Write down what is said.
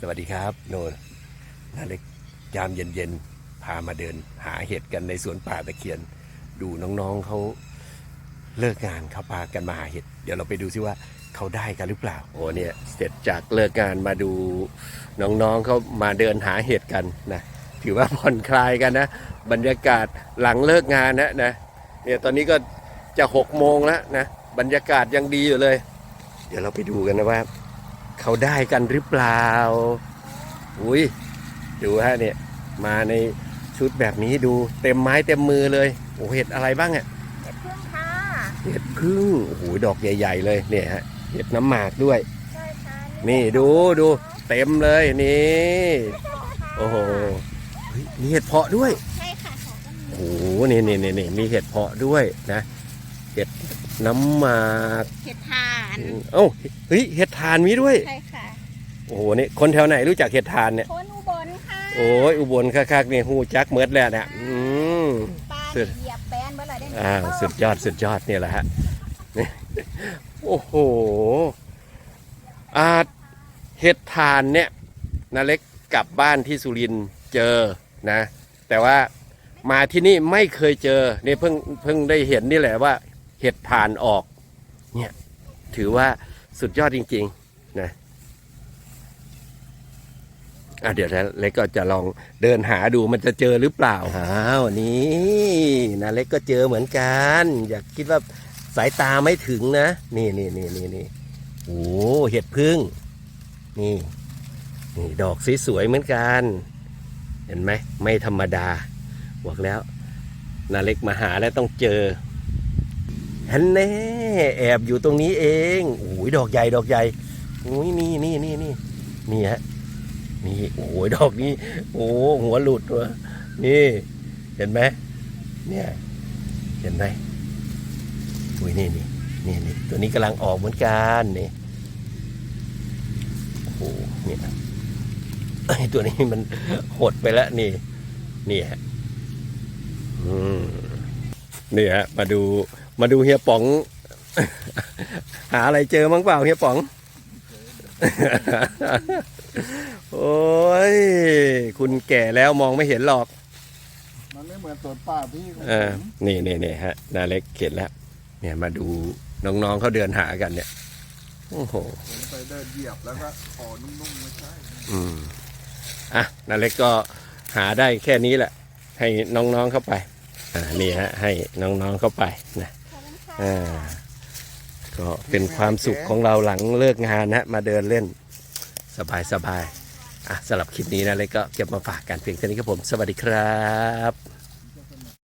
สวัสดีครับโนนนาเล็กยามเย็นๆ พามาเดิน หาเห็ดกันในสวนป่าตะเคียน ดูน้องๆเขาเลิกงานเขาพากันมาหาเห็ด เดี๋ยวเราไปดูซิว่าเขาได้กันหรือเปล่า โอ้เนี่ยเสร็จจากเลิกงานมาดูน้องๆเขามาเดินหาเห็ดกันนะถือว่าผ่อนคลายกันนะ บรรยากาศหลังเลิกงานนะนะเนี่ยตอนนี้ก็จะหกโมงแล้วนะบรรยากาศยังดีอยู่เลย เดี๋ยวเราไปดูกันนะว่า เขาได้กันหรือเปล่า อุ้ยดูฮะเนี่ย มาในชุดแบบนี้ดูเต็มไม้เต็มมือเลย โอ้เห็ดอะไรบ้างอะเห็ดพึ่งค่ะ เห็ดพึ่งโอ้โหดอกใหญ่ ๆ เลยเนี่ยฮะ เห็ดน้ำหมากด้วย ใช่ค่ะนี่ดูดูเต็มเลยนี่ โอ้โหเฮ้ยมีเห็ดเพาะด้วย ใช่ค่ะของก็มี โอ้โหนี่นี่นี่นี่มีเห็ดเพาะด้วยนะ เห็ดน้ำหมากเห็ดทานเอ้าเฮ้ยเห็ดทานมีด้วย ใช่ค่ะโอ้โหนี่คนแถวไหนรู้จักเห็ดทานเนี่ยคนอุบลค่ะโอ้ยอุบลคักๆนี่ฮูจักเมิดแล้วเนี่ยอืมปลาสุดเหยียบแบนเมื่อไหร่ได้อ่าสุดยอดสุดยอดเนี่ยแหละฮะนี่โอ้โหอาเห็ดทานเนี่ยนาเล็กกลับบ้านที่สุรินทร์เจอนะ แต่ว่ามาที่นี่ไม่เคยเจอเนี่ยเพิ่งเพิ่งได้เห็นนี่แหละว่า เห็ดทานออก เนี่ย ถือว่าสุดยอดจริง ๆ นะอะเดี๋ยวนะเล็กก็จะลองเดินหาดูมันจะเจอหรือเปล่าอ้าวนี่นะเล็กก็เจอเหมือนกัน อยากคิดว่าสายตาไม่ถึงนะ นี่นี่นี่นี่นี่โอ้เห็ดพึ่ง นี่ นี่ดอกสวยๆเหมือนกัน เห็นไหม ไม่ธรรมดา บอกแล้วนาเล็กมาหาแล้วต้องเจอ ฮันแน่แอบอยู่ตรงนี้เองโอ้ยดอกใหญ่ดอกใหญ่โอ้ยนี่นี่นี่นี่นี่ฮะนี่โอ้ยดอกนี้ โอ้หัวหลุดวะนี่ เห็นไหมเนี่ยเห็นไหมอุ้ยนี่นี่นี่นี่ตัวนี้กำลังออกเหมือนกันนี่โอ้โหเนี่ยไอตัวนี้มันหดไปแล้วนี่ นี่ฮะอืม นี่ฮะมาดูมาดูเฮียป๋อง หาอะไรเจอมั้งเปล่าเฮียป๋อง โอ้ย คุณแก่แล้วมองไม่เห็นหรอก มันไม่เหมือนสวนป่าพี่ของเออผมนี่นี่นี่ฮะนาเล็กเขียนแล้ว เนี่ยมาดูน้องๆเขาเดินหากันเนี่ย โอ้โห ผมไปเดินเหยียบแล้วก็ขอนุ่มๆไม่ใช่ อืม อะนาเล็กก็หาได้แค่นี้แหละ ให้น้องๆเข้าไป อ่านี่ฮะให้น้องๆเข้าไปนะขอบคุณค่ะอ่าก็เป็นความสุขของเราหลังเลิกงานนะมาเดินเล่นสบายสบายๆอะสำหรับคลิปนี้นะเล็กก็เก็บมาฝากกันเพียงเท่านี้ครับผม สวัสดีครับ